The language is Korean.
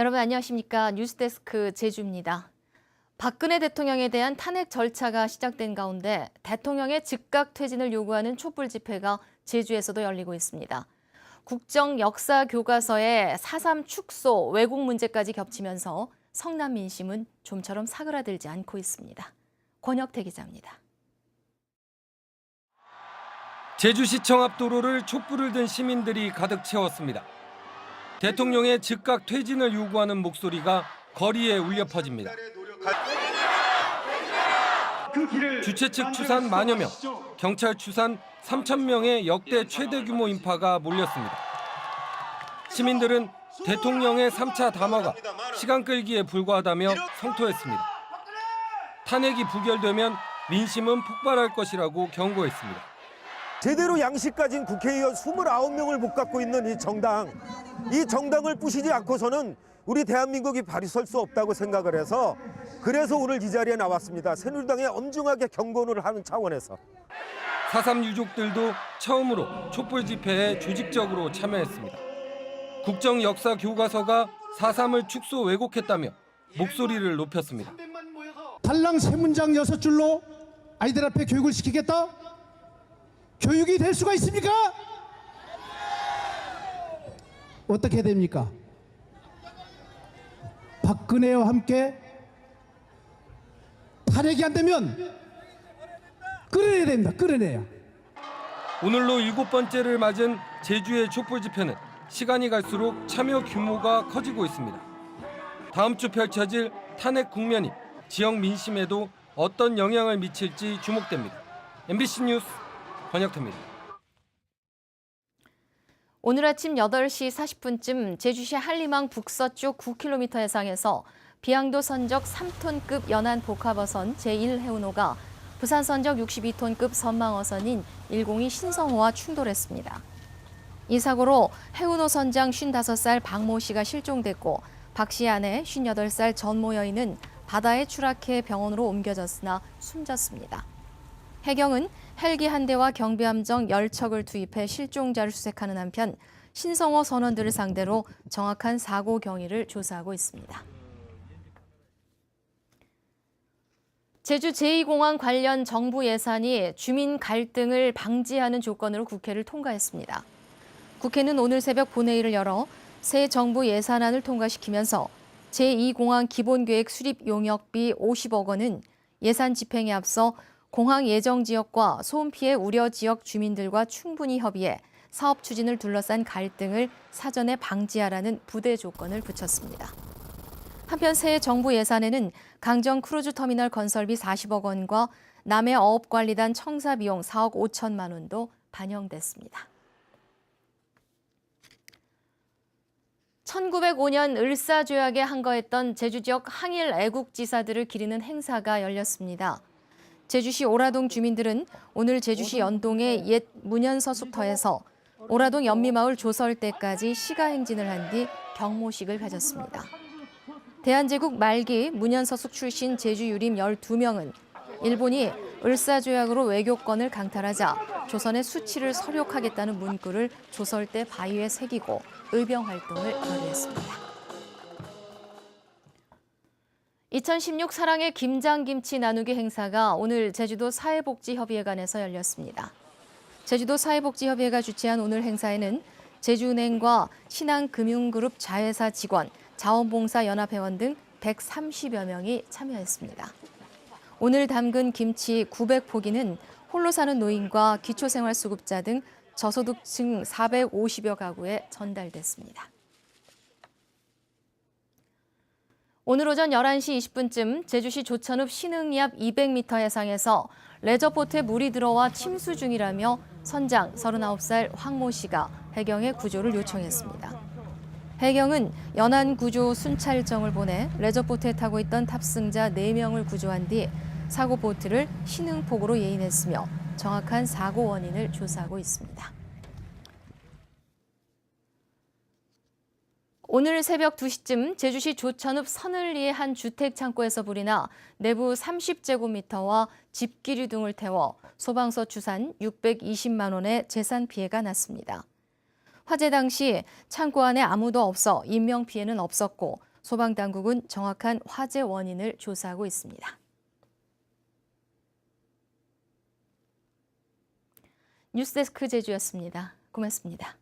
여러분 안녕하십니까? 뉴스데스크 제주입니다. 박근혜 대통령에 대한 탄핵 절차가 시작된 가운데 대통령의 즉각 퇴진을 요구하는 촛불 집회가 제주에서도 열리고 있습니다. 국정 역사 교과서에 4.3 축소 왜곡 문제까지 겹치면서 성남 민심은 좀처럼 사그라들지 않고 있습니다. 권혁태 기자입니다. 제주시청 앞 도로를 촛불을 든 시민들이 가득 채웠습니다. 대통령의 즉각 퇴진을 요구하는 목소리가 거리에 울려 퍼집니다. 주최 측 추산 만여 명, 경찰 추산 3천 명의 역대 최대 규모 인파가 몰렸습니다. 시민들은 대통령의 3차 담화가 시간 끌기에 불과하다며 성토했습니다. 탄핵이 부결되면 민심은 폭발할 것이라고 경고했습니다. 제대로 양식 가진 국회의원 29명을 못 갖고 있는 이 정당 이 정당을 부시지 않고서는 우리 대한민국이 발이 설 수 없다고 생각을 해서 그래서 오늘 이 자리에 나왔습니다. 새누리당에 엄중하게 경고를 하는 차원에서 4.3 유족들도 처음으로 촛불 집회에 조직적으로 참여했습니다. 국정 역사 교과서가 4.3을 축소 왜곡했다며 목소리를 높였습니다. 달랑 세 문장 여섯 줄로 아이들 앞에 교육을 시키겠다? 교육이 될 수가 있습니까? 어떻게 됩니까? 박근혜와 함께 탄핵이 안 되면 끌어내야 됩니다. 끌어내야. 오늘로 일곱 번째를 맞은 제주의 촛불 집회는 시간이 갈수록 참여 규모가 커지고 있습니다. 다음 주 펼쳐질 탄핵 국면이 지역 민심에도 어떤 영향을 미칠지 주목됩니다. MBC 뉴스 권혁태입니다. 오늘 아침 8시 40분쯤 제주시 한림항 북서쪽 9km 해상에서 비양도 선적 3톤급 연안 복합어선 제1해운호가 부산 선적 62톤급 선망어선인 102 신성호와 충돌했습니다. 이 사고로 해운호 선장 55살 박모 씨가 실종됐고 박 씨 아내 58살 전모 여인은 바다에 추락해 병원으로 옮겨졌으나 숨졌습니다. 해경은 헬기 한 대와 경비함정 10척을 투입해 실종자를 수색하는 한편 신성호 선원들을 상대로 정확한 사고 경위를 조사하고 있습니다. 제주 제2공항 관련 정부 예산이 주민 갈등을 방지하는 조건으로 국회를 통과했습니다. 국회는 오늘 새벽 본회의를 열어 새 정부 예산안을 통과시키면서 제2공항 기본계획 수립 용역비 50억 원은 예산 집행에 앞서 공항 예정 지역과 소음 피해 우려 지역 주민들과 충분히 협의해 사업 추진을 둘러싼 갈등을 사전에 방지하라는 부대 조건을 붙였습니다. 한편 새 정부 예산에는 강정 크루즈 터미널 건설비 40억 원과 남해 어업관리단 청사 비용 4억 5천만 원도 반영됐습니다. 1905년 을사조약에 항거했던 제주 지역 항일 애국지사들을 기리는 행사가 열렸습니다. 제주시 오라동 주민들은 오늘 제주시 연동의 옛 문현서숙터에서 오라동 연미마을 조설 때까지 시가 행진을 한 뒤 경모식을 가졌습니다. 대한제국 말기 문현서숙 출신 제주 유림 12명은 일본이 을사조약으로 외교권을 강탈하자 조선의 수치를 서력하겠다는 문구를 조설대 바위에 새기고 의병 활동을 거리했습니다. 2016 사랑의 김장김치 나누기 행사가 오늘 제주도 사회복지협의회관에서 열렸습니다. 제주도 사회복지협의회가 주최한 오늘 행사에는 제주은행과 신한금융그룹 자회사 직원, 자원봉사 연합회원 등 130여 명이 참여했습니다. 오늘 담근 김치 900포기는 홀로 사는 노인과 기초생활수급자 등 저소득층 450여 가구에 전달됐습니다. 오늘 오전 11시 20분쯤 제주시 조천읍 신흥리 앞 200m 해상에서 레저보트에 물이 들어와 침수 중이라며 선장 39살 황모 씨가 해경에 구조를 요청했습니다. 해경은 연안 구조 순찰정을 보내 레저보트에 타고 있던 탑승자 4명을 구조한 뒤 사고 보트를 신흥폭으로 예인했으며 정확한 사고 원인을 조사하고 있습니다. 오늘 새벽 2시쯤 제주시 조천읍 서늘리의 한 주택 창고에서 불이 나 내부 30제곱미터와 집기류 등을 태워 소방서 추산 620만 원의 재산 피해가 났습니다. 화재 당시 창고 안에 아무도 없어 인명 피해는 없었고 소방 당국은 정확한 화재 원인을 조사하고 있습니다. 뉴스데스크 제주였습니다. 고맙습니다.